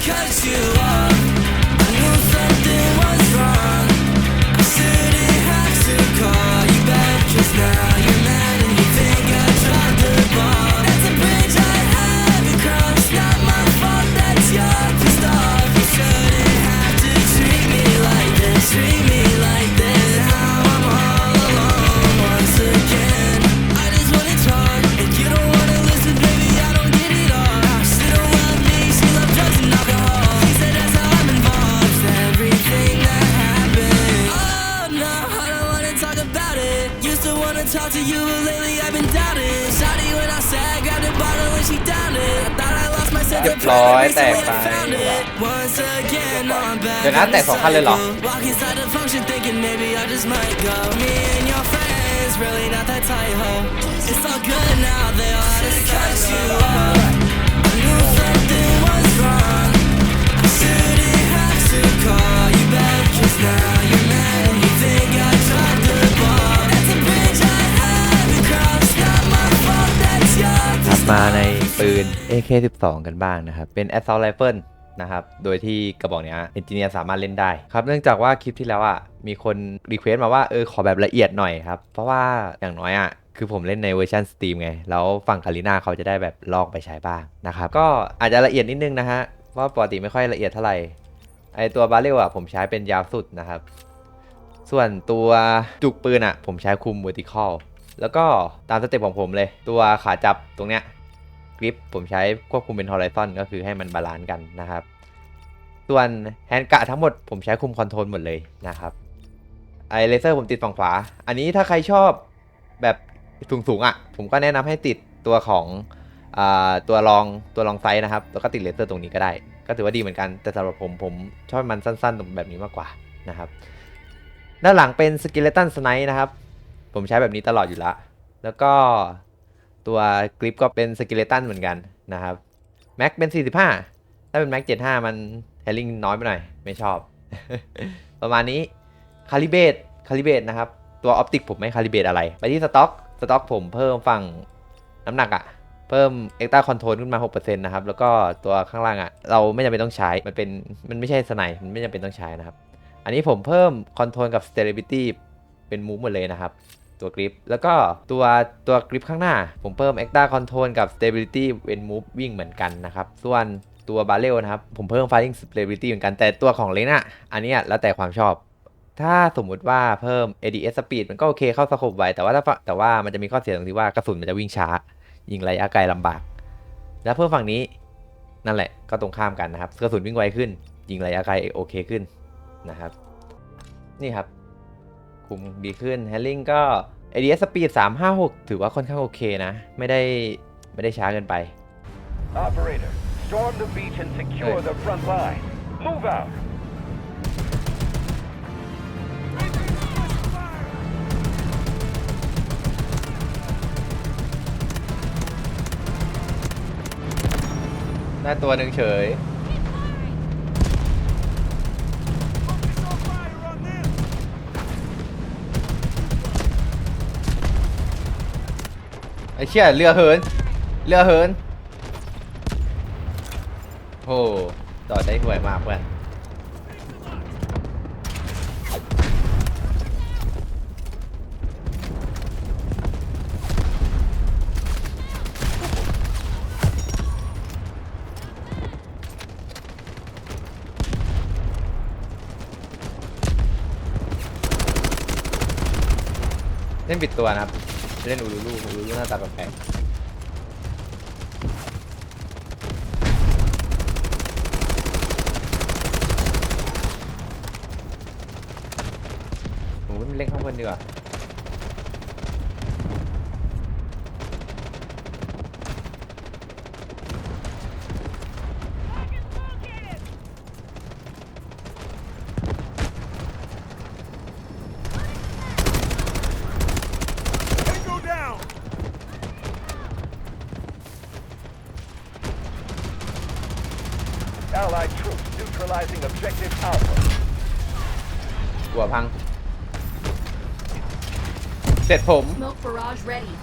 cut you off. I knew something was wrong. I shouldn't have to call you back now to you, but lately I've been doubting. Shawty when I said, grabbed a bottle and she downed it. I thought I lost my sense of เรียบร้อย pride. แตก Recently ไป I found it. Once again, now I'm back เดี๋ยวนะ in แต the กสองคันเลยเหรอ cycle. Walk inside the function thinking maybe I just might go. Me and your friends, really not that tight, ho. It's all good now, they all had to cut you off. มาในปืน AK12 กันบ้างนะครับ เป็น Assault Rifle นะครับ โดยที่กระบอกเนี้ยเอนจิเนียร์สามารถเล่นได้ครับ เนื่องจากว่าคลิปที่แล้วอะมีคนรีเควสต์มาว่าเออขอแบบละเอียดหน่อยครับ เพราะว่าอย่างน้อยอะคือผมเล่นในเวอร์ชันสตรีมไง แล้วฝั่งคาริน่าเขาจะได้แบบลองไปใช้บ้างนะครับ ก็อาจจะละเอียดนิดนึงนะฮะเพราะปกติไม่ค่อยละเอียดเท่าไหร่ไอตัวบาเรลอะผมใช้เป็นยาวสุดนะครับ ส่วนตัวจุกปืนอะผมใช้คุม vertical แล้วก็ตามสเต็ปของผมเลย ตัวขาจับตรงเนี้ย กริปผมใช้ควบคุมเป็น horizon ก็คือให้มันบาลานซ์กันนะครับ ส่วนแฮนด์กะทั้งหมดผมใช้คุมคอนโทรลหมดเลยนะครับไอเลเซอร์ผมติดฝั่งขวา อันนี้ถ้าใครชอบแบบสูงๆอะ ผมก็แนะนำให้ติดตัวของอตัวรองตัวรองไซส์นะครับ แล้วก็ติดเลเซอร์ตรงนี้ก็ได้ ก็ถือว่าดีเหมือนกัน แต่สำหรับผมผมชอบมันสั้นๆตรงแบบนี้มากกว่านะครับ ด้านหลังเป็นสกิเลตันสไนนะครับ ผมใช้แบบนี้ตลอดอยู่ล้วแล้วก็ ตัวกริปก็เป็นสกิเลตันเหมือนกันนะครับแม็กเป็น 45 ถ้าเป็นแม็ก75 มันแฮลลิงน้อยไปหน่อย ไม่ชอบ ประมาณนี้คาลิเบตคาลิเบตนะครับ ตัวออปติกผมไม่คาลิเบตอะไร ไปที่สต็อกสต็อกผมเพิ่มฝั่งน้ำหนักอะเพิ่มเอ็กต a าคอนโทรลขึ้นมา 6%นะครับ แล้วก็ตัวข้างล่างอะเราไม่จำเป็นต้องใช้ มันเป็น มันไม่ใช่สไนมันไม่จำเป็นต้องใช้นะครับ อันนี้ผมเพิ่มคอนโทรลกับ stability เป็นมูฟหมดเลยนะครับ ตัวกริป แล้วก็ตัวตัวกริปข้างหน้า ผมเพิ่ม Extra Control กับ Stability เป็น Move วิ่งเหมือนกันนะครับ ส่วนตัวบาเรลนะครับ ผมเพิ่ม Firing Stability เหมือนกันแต่ตัวของเลนอะอันนี้แล้วแต่ความชอบถ้าสมมุติว่าเพิ่ม ADS Speed มันก็โอเคเข้าสโคปไวแต่ว่าถ้าแต่ว่ามันจะมีข้อเสียตรงที่ว่ากระสุนมันจะวิ่งช้า ยิงระยะไกลลำบาก แล้วเพิ่มฝั่งนี้นั่นแหละก็ตรงข้ามกันนะครับกระสุนวิ่งไวขึ้น ยิงระยะไกลโอเคขึ้นนะครับ นี่ครับ คุมดีขึ้นแฮลลิงก็ ADS Speed 356 ถือว่าค่อนข้างโอเคนะ ไม่ได้ไม่ได้ช้าเกินไป Operator, storm the beach and secure Hey. the front line. Move out. ได้ตัวหนึ่งเฉย อ้เชี่ยเรือเหิน เรือเหินโอ้ต่อได้ห่วยมากเพื่อนเล่นปิดตัวนะครับ เล่นอูรูลูอูรูลูหน้าตาแปลกผมเล่นข้างบนดีกว่า Neutralizing objective Alpha. หัวพัง เสร็จผม Smoke barrage ready.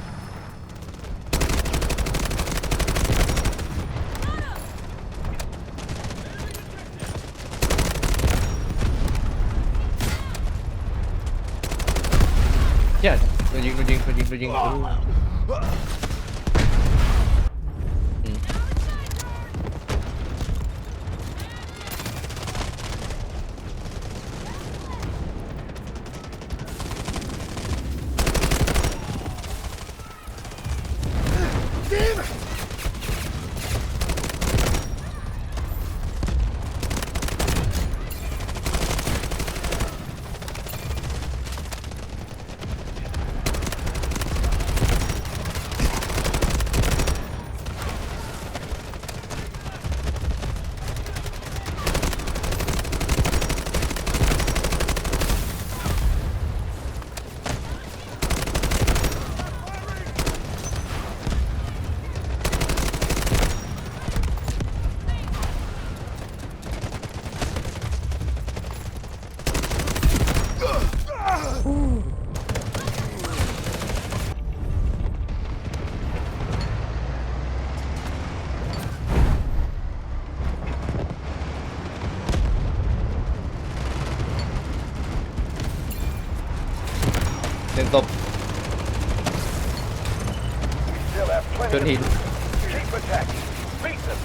เชี่ยโดนยิงโดนยิงโดนยิงโดนยิง Still have ชน plenty หิน of... Keep attacking. Beat them.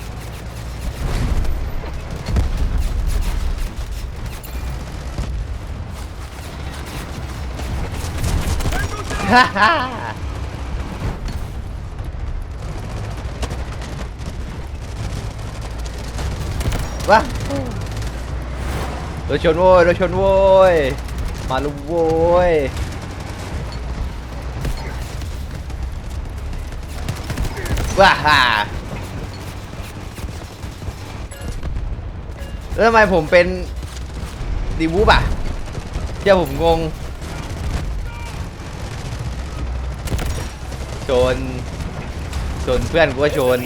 ว้าฮ่าแล้วทำไมผมเป็นดีวูบอะเจ้าผมงง ชน ชนเพื่อนกูก็ชน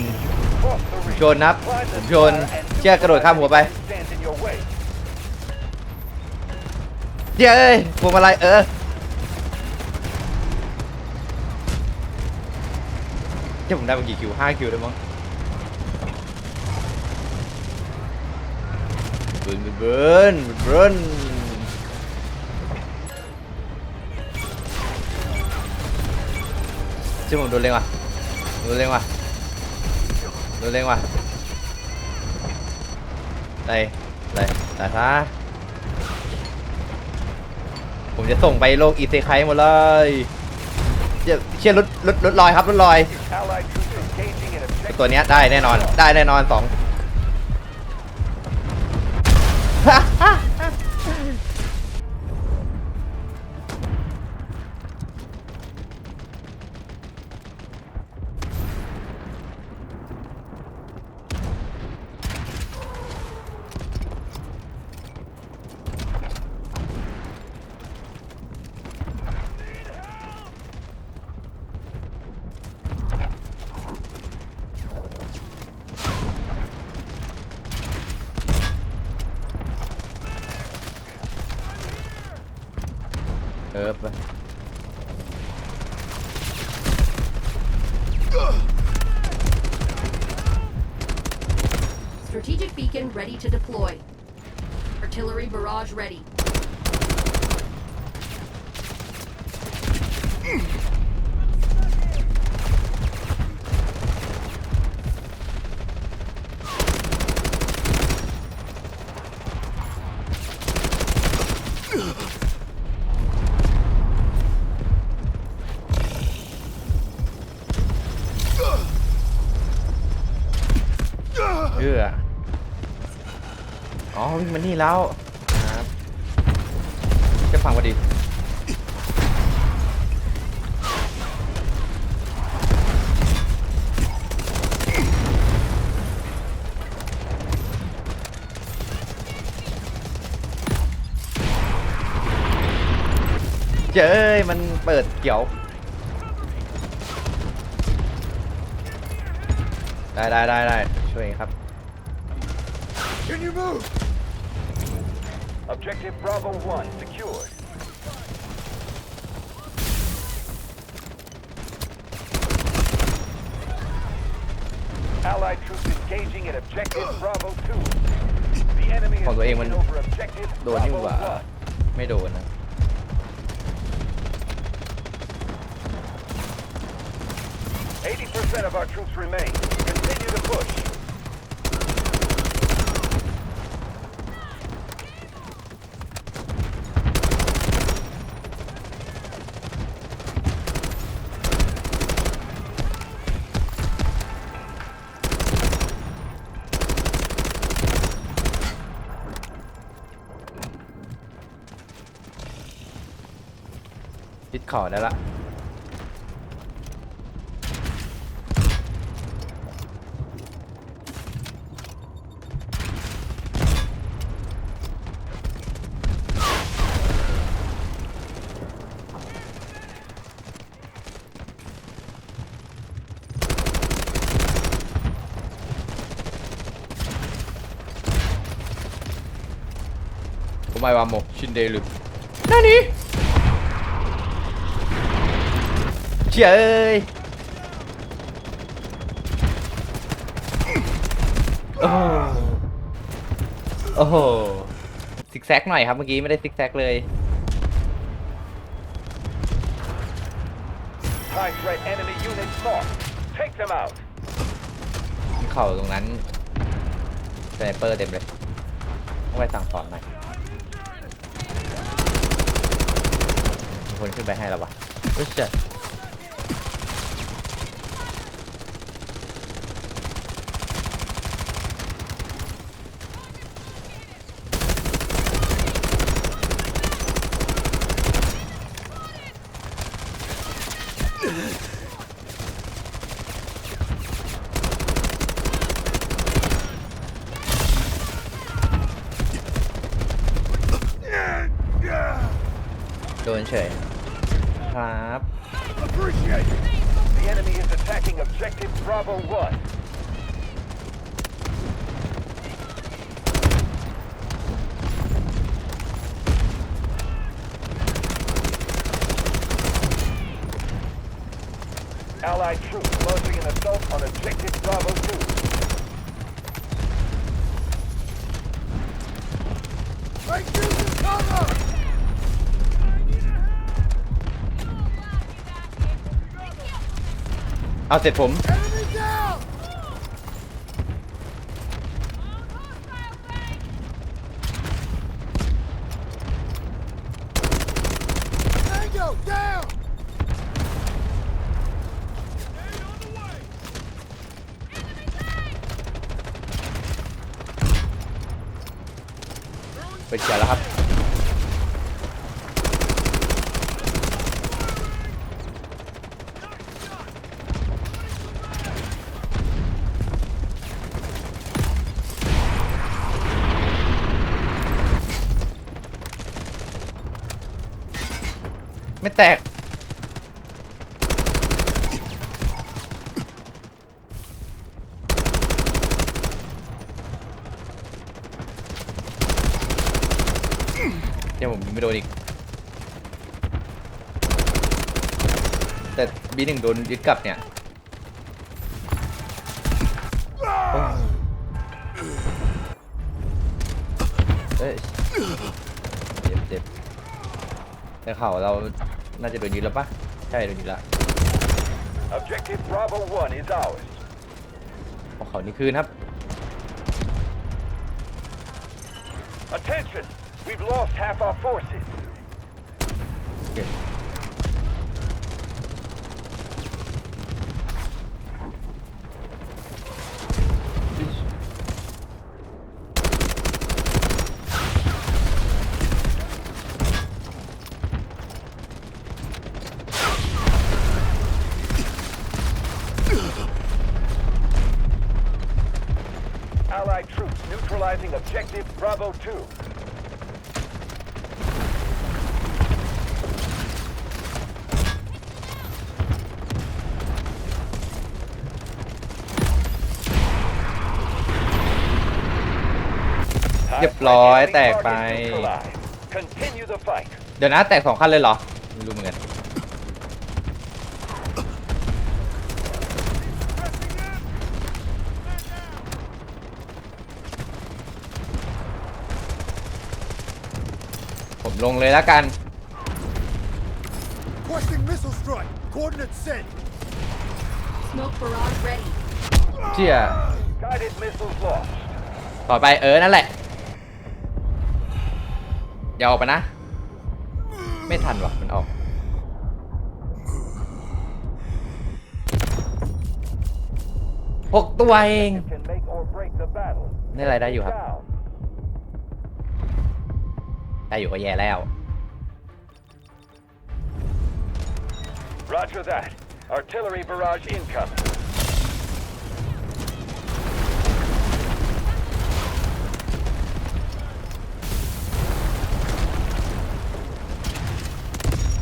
ชนนับผมชน เชือกกระโดดข้ามหัวไปเจ้ยเอ้ยพวงมาลัยเออ เจ้าผมได้มากี่คิวห้าคิวได้มั้งเบิร์นเบิร์นเบิร์นเจ้าผมโดนเล็งว่ะโดนเล็งว่ะโดนเล็งว่ะไล่ไล่ตาซะผมจะส่งไปโลกอีเซไคหมดเลยเชี่ยเชี่ยรถรถรถลอยครับรถลอย ตัวเนี้ยได้แน่นอนได้แน่นอนสอง เออไป Strategic beacon ready to deploy. Artillery barrage ready. เอื้ออ๋อวิ่งมานี่แล้วครับจะฟังพอดีเจ้ยมันเปิดเกี่ยว ได้ได้ได้ได้ช่วยครับ Can you move? Objective Bravo 1 secured. Allied troops engaging at objective Bravo 2. The enemy ของ is ตัวเองมัน taken over objective โดนนี่ Bravo หว่า 1. ไม่โดนนะ 80% of our troops remain. Continue to push. เข่าได้ละ お前はもう死んでいる何 ชี่ยเอ้ยโอ้โหโอ้โหซิกแซกหน่อยครับเมื่อกี้ไม่ได้ซิกแซกเลย High threat enemy units marked. Take them out. เข่าตรงนั้นสไนเปอร์เต็มเลยต้องไปสั่งสอนหน่อยมีคนขึ้นไปให้แล้ววะเฮ้ยเจ๊ โดนเฉยครับ Appreciate it. The enemy is attacking objective Bravo 1. เอาเสร็จผม ไปเชียร์แล้วครับ ไม่แตก เดี๋ยวผมยิงไม่โดนอีก แต่บีหนึ่งโดนยึดกลับเนี่ยโอ้เอ้ยเจ็บเจ็บแต่เข่าเราน่าจะโดนยึดแล้วปะใช่โดนยึดแล้ว Objective Bravo 1 is ours. เอาเขานี่คืนครับ Attention! We've lost half our forces. โอเค Allied troops neutralizing objective Bravo 2. High เรียบร้อย threat enemy แตกไป target neutralized. Continue the fight. เดี๋ยวนะแตกสองคันเลยเหรอไม่รู้เหมือนกัน ผมลงเลยแล้วกัน Requesting missile strike. Coordinates sent. Smoke barrage ready. เชี่ย Guided missiles lost. ต่อไปเออ นั่นแหละ อย่าออกไปนะ ไม่ทันวะมันออกหกตัวเองนี่อะไรได้อยู่ครับ ได้อยู่ก็แย่แล้ว Roger that. Artillery barrage incoming.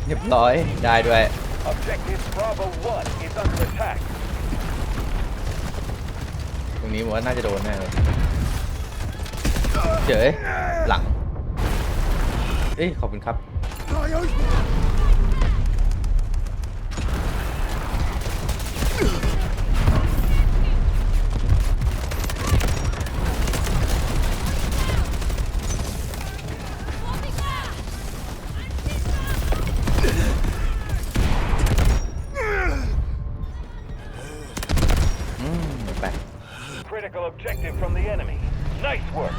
เรียบร้อยได้ด้วย Objective Bravo 1 is under attack. ตรงนี้ผมว่าน่าจะโดนแน่เลยเจ๋ยหลังเอ้ยขอบคุณครับ Critical objective from the enemy. Nice work.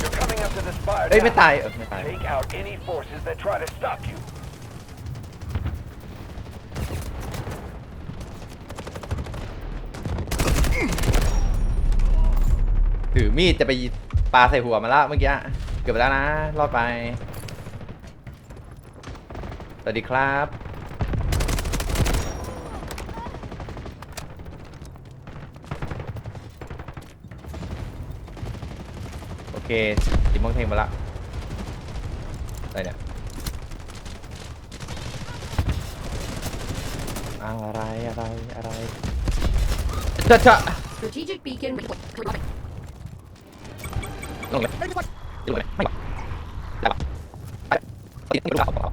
You're coming up to the spire เอ้ยไม่ now. ตายเออไม่ตาย Take out any forces that try to stop you. ถือมีดจะไปปาใส่หัวมาแล้วเมื่อกี้เกือบไปแล้วนะ รอดไป สวัสดีครับ เคจิมมองเทงมาละอะไรเนี่ยอ้าวอะไรอะไรอะไรจะจะ Strategic beacon. ลงเลยลงเลยไม่ไหวแล้วไปติดไม่รู้เปล่าผม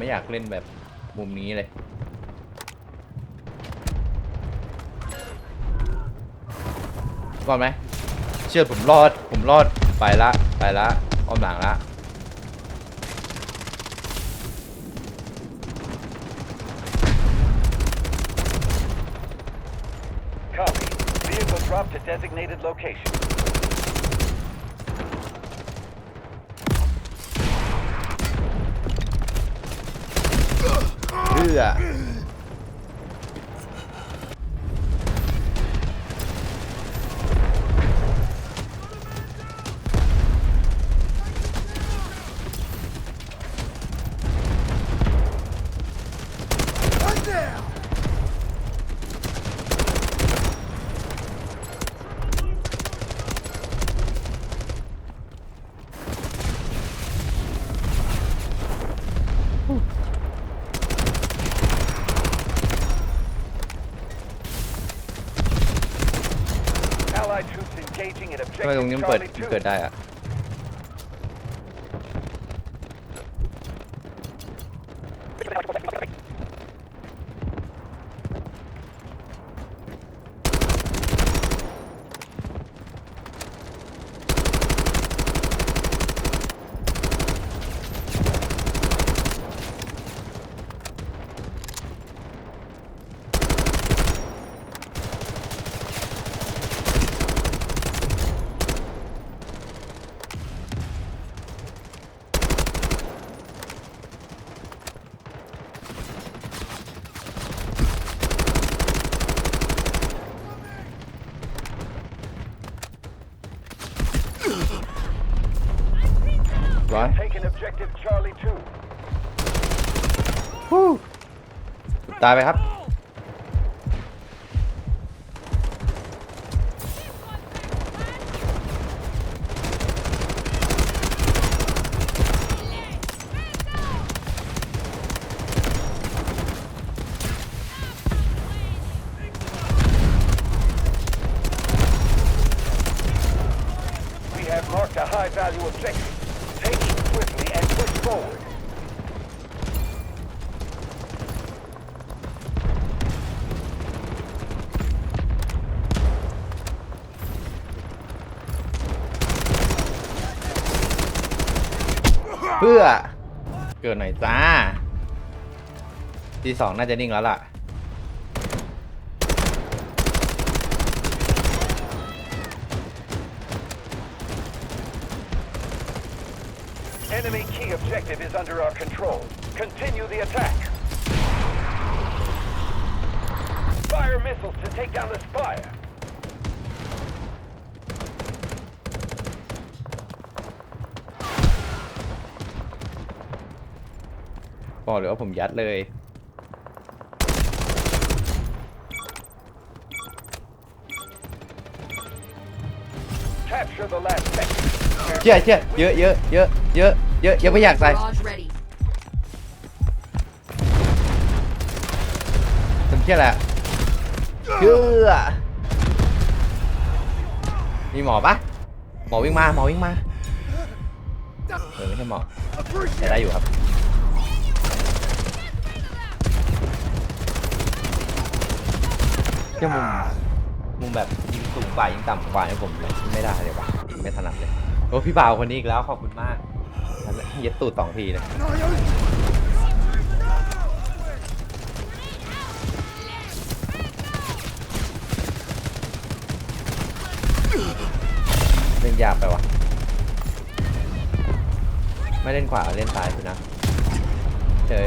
ไม่อยากเล่นแบบมุมนี้เลย ก่อนไหม เชื่อผมรอด ผมรอด ไปละ ไปละ อ้อมหลังละ Copy. Vehicle drop to designated location. เพื่อ Allied troops engaging at ทำไม ตรงนี้มันเปิดมันเกิดได้อะร้อย Taking objective Charlie 2. ตายไปครับ เพื่อเกิดหน่อยจ้าทีสองน่าจะนิ่งแล้วล่ะ Enemy key objective is under our control. Continue the attack. Fire missiles to take down the spire. บอกเลยว่าผมยัดเลย Capture the last sector. เชี่ยเชี่ยเยอะเยอะเยอะเยอะเยอะยังไม่อยากใส่ Barrage ready. ทำเชี่ยแหละเชื่อมีหมอปะหมอวิ่งมาหมอวิ่งมาเออไม่ใช่หมอแต่ได้อยู่ครับ เชี่มุมมุมแบบยิงสูงกว่ายิงต่ำกว่าเนี่ยผมไม่ได้เลยวะไม่ถนัดเลยโอ้พี่บ่าวคนนี้อีกแล้วขอบคุณมากเย็ดตูดสองทีเลยเล่นยากไปวะไม่เล่นขวาเล่นซ้ายสินะเฉย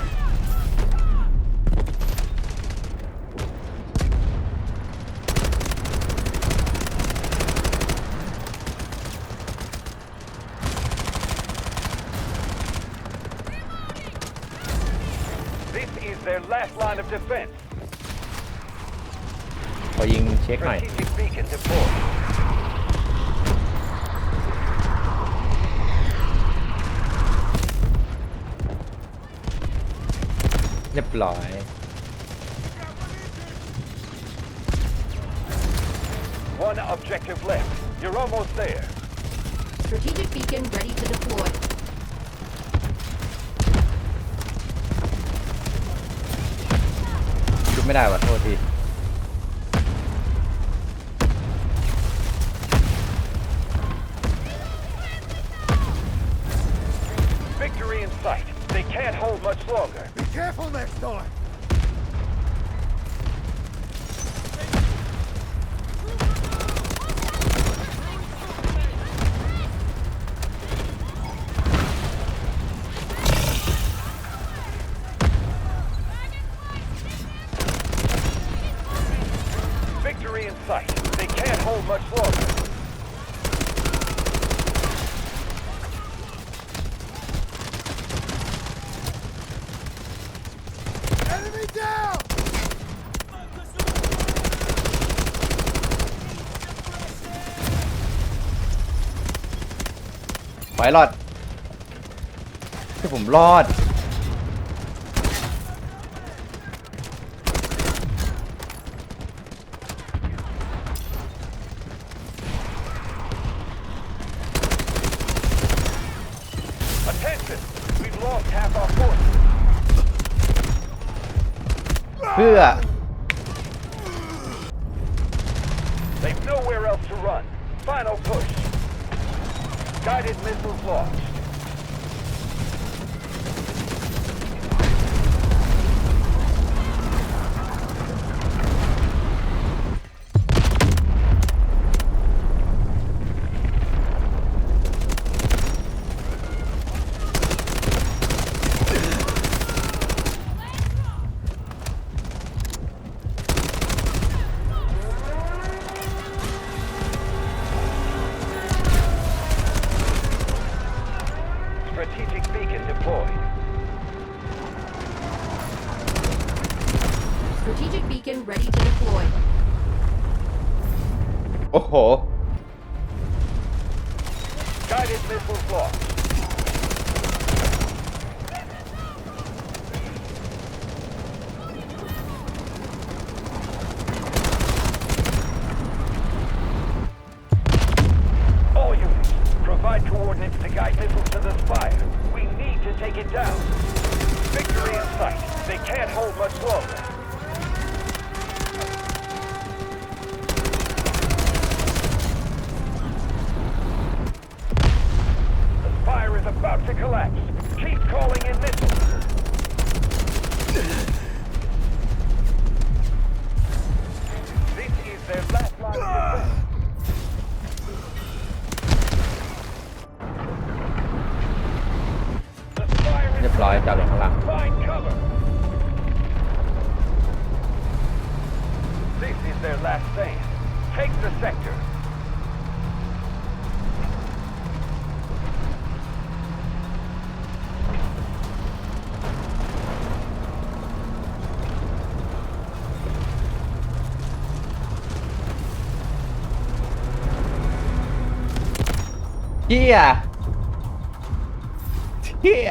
can't hold much longer. Be careful next time. 'em Victory in sight. They can't hold much longer. Enemy down! ขอให้รอดที่ผมรอด Attention! We've lost half our force. เพื่อ They've nowhere else to run. Final push. Guided missiles launched. Strategic beacon ready to deploy. โอ้โห Guided missiles launched. รี is ยบร้อยจับลงข้างหลัง Find cover. This is their last stand. Take the sector. ¡เฮียเฮีย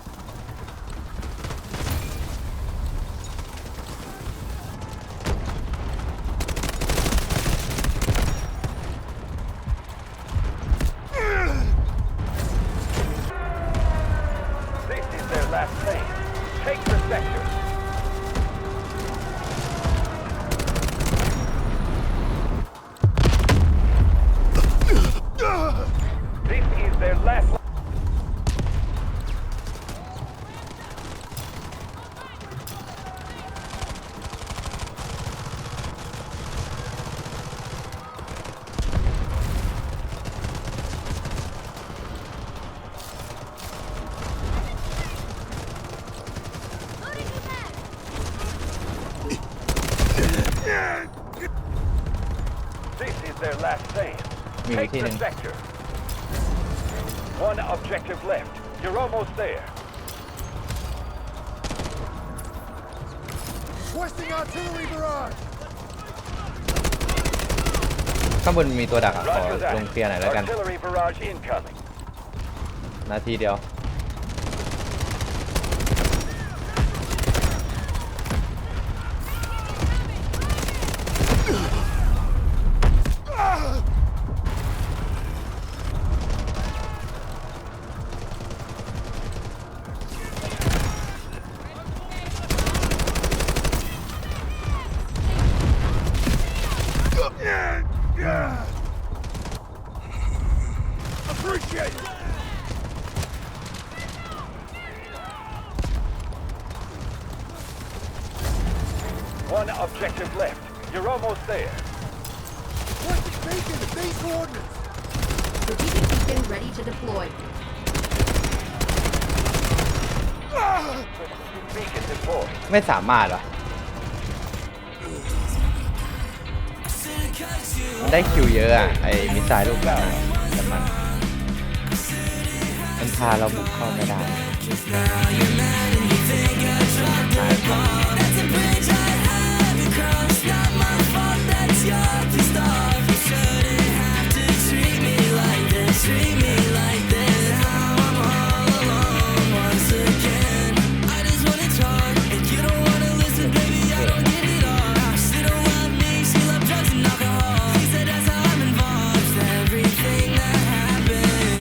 their last stand. Maybe Take the killing. sector. One objective left. You're almost there. Requesting artillery barrage. ข้างบนมีตัวดักอะขอ Roger ลงเคลียร์หน่อยแล้ว that. กัน Artillery barrage incoming. นาทีเดียว One objective left. You're almost there. Requesting beacon at these coordinates. Strategic beacon ready to deploy. Beacon deployed. ไม่สามารถวะมันได้คิวเยอะอะไอ้มิสไซล์ลูกแบบนั้นแต่มัน มันพาเราบุกเข้าไม่ได้